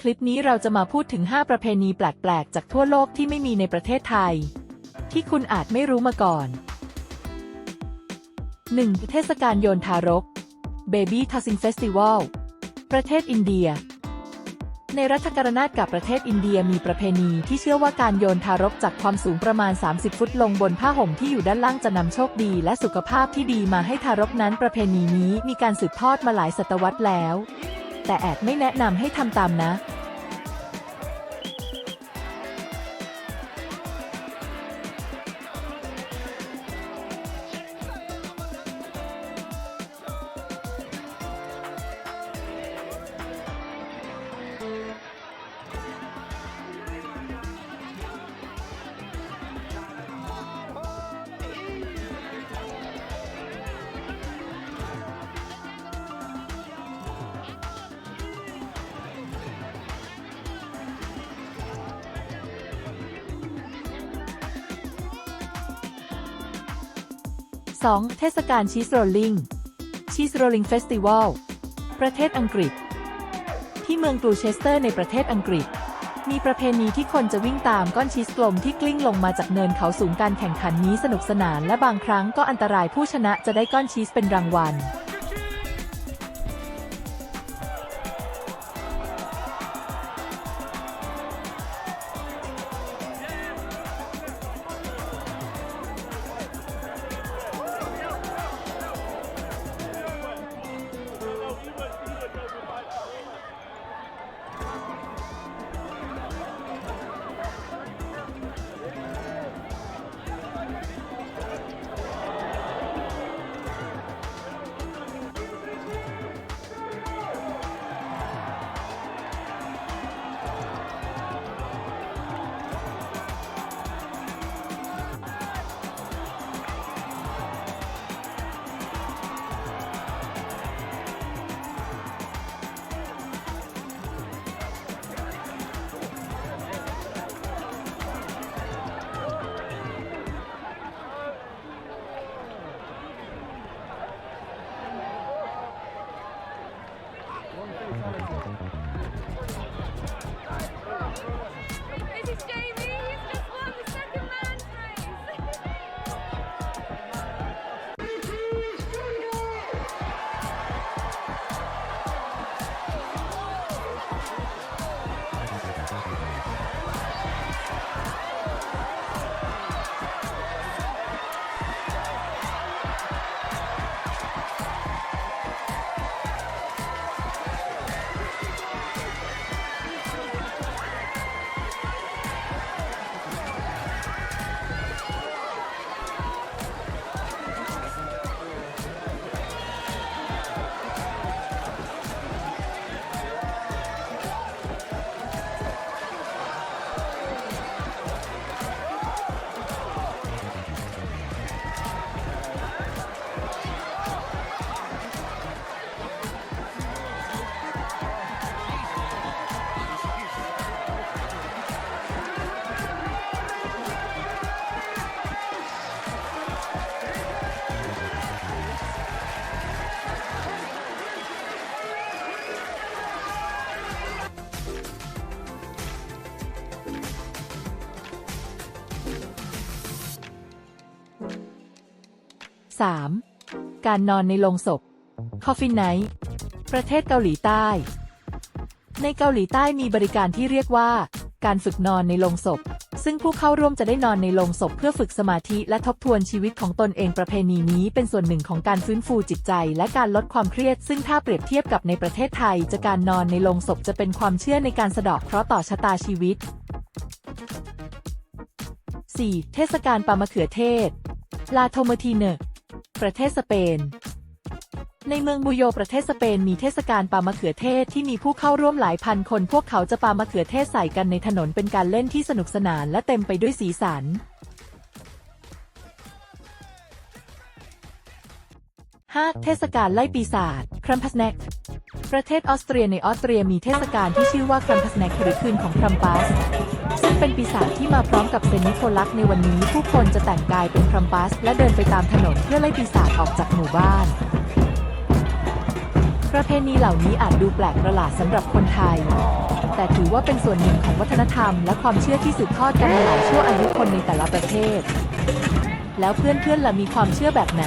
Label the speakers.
Speaker 1: คลิปนี้เราจะมาพูดถึง 5 ประเพณีแปลก ๆ จากทั่วโลกที่ไม่มีในประเทศไทย ที่คุณอาจไม่รู้มาก่อน 1. เทศกาลโยนทารก Baby Tossing Festival ประเทศอินเดีย ในรัฐการนาตกับประเทศอินเดียมีประเพณีที่เชื่อว่าการโยนทารกจากความสูงประมาณ 30 ฟุตลงบนผ้าห่มที่อยู่ด้านล่างจะนำโชคดีและสุขภาพที่ดีมาให้ทารกนั้นประเพณีนี้มีการสืบทอดมาหลายศตวรรษแล้ว แต่แอดไม่แนะนำให้ทำตามนะ 2. เทศกาลชีสโรลลิงชีสโรลลิงเฟสติวัลประเทศอังกฤษ ที่เมืองกลูเชสเตอร์ในประเทศอังกฤษ มีประเพณีที่คนจะวิ่งตามก้อนชีสกลมที่กลิ้งลงมาจากเนินเขาสูงการแข่งขันนี้สนุกสนานและบางครั้งก็อันตรายผู้ชนะจะได้ก้อนชีสเป็นรางวัล
Speaker 2: This is Jamie.
Speaker 1: 3. การนอนในโรงศพ Coffin Night ประเทศเกาหลีใต้ ในเกาหลีใต้มีบริการที่เรียกว่า การฝึกนอนในโรงศพ ซึ่งผู้เข้าร่วมจะได้นอนในโรงศพเพื่อฝึกสมาธิและทบทวนชีวิตของตนเองประเพณีนี้เป็นส่วนหนึ่งของการฟื้นฟูจิตใจ และการลดความเครียด ซึ่งถ้าเปรียบเทียบกับในประเทศไทย จะการนอนในโรงศพจะเป็นความเชื่อในการสะดาะเคราะห์ต่อชะตาชีวิต 4. เทศกาลปลามะเขือเทศ ลาโทเมทีเน ประเทศสเปน ในเมืองบูโยประเทศสเปนมีเทศกาลปามะเขือเทศที่มีผู้เข้าร่วมหลายพันคนพวกเขาจะปามะเขือเทศใส่กันในถนนเป็นการเล่นที่สนุกสนานและเต็มไปด้วยสีสัน 5. เทศกาลไล่ปีศาจครัมพัสเนกประเทศออสเตรียในออสเตรียมีเทศกาลที่ชื่อว่าครัมพัสเนกหรือคืนของครัมปัส ซึ่งเป็นปีศาจที่มาพร้อมกับเซนิโคลัสในวันนี้ ผู้คนจะแต่งกายเป็นครัมปัส และเดินไปตามถนนเพื่อไล่ปีศาจออกจากหมู่บ้าน ประเพณีเหล่านี้อาจดูแปลกประหลาดสำหรับคนไทย แต่ถือว่าเป็นส่วนหนึ่งของวัฒนธรรม และความเชื่อที่สืบทอดกันมาหลายชั่วอายุคนในแต่ละประเทศ แล้วเพื่อนๆล่ะมีความเชื่อแบบไหน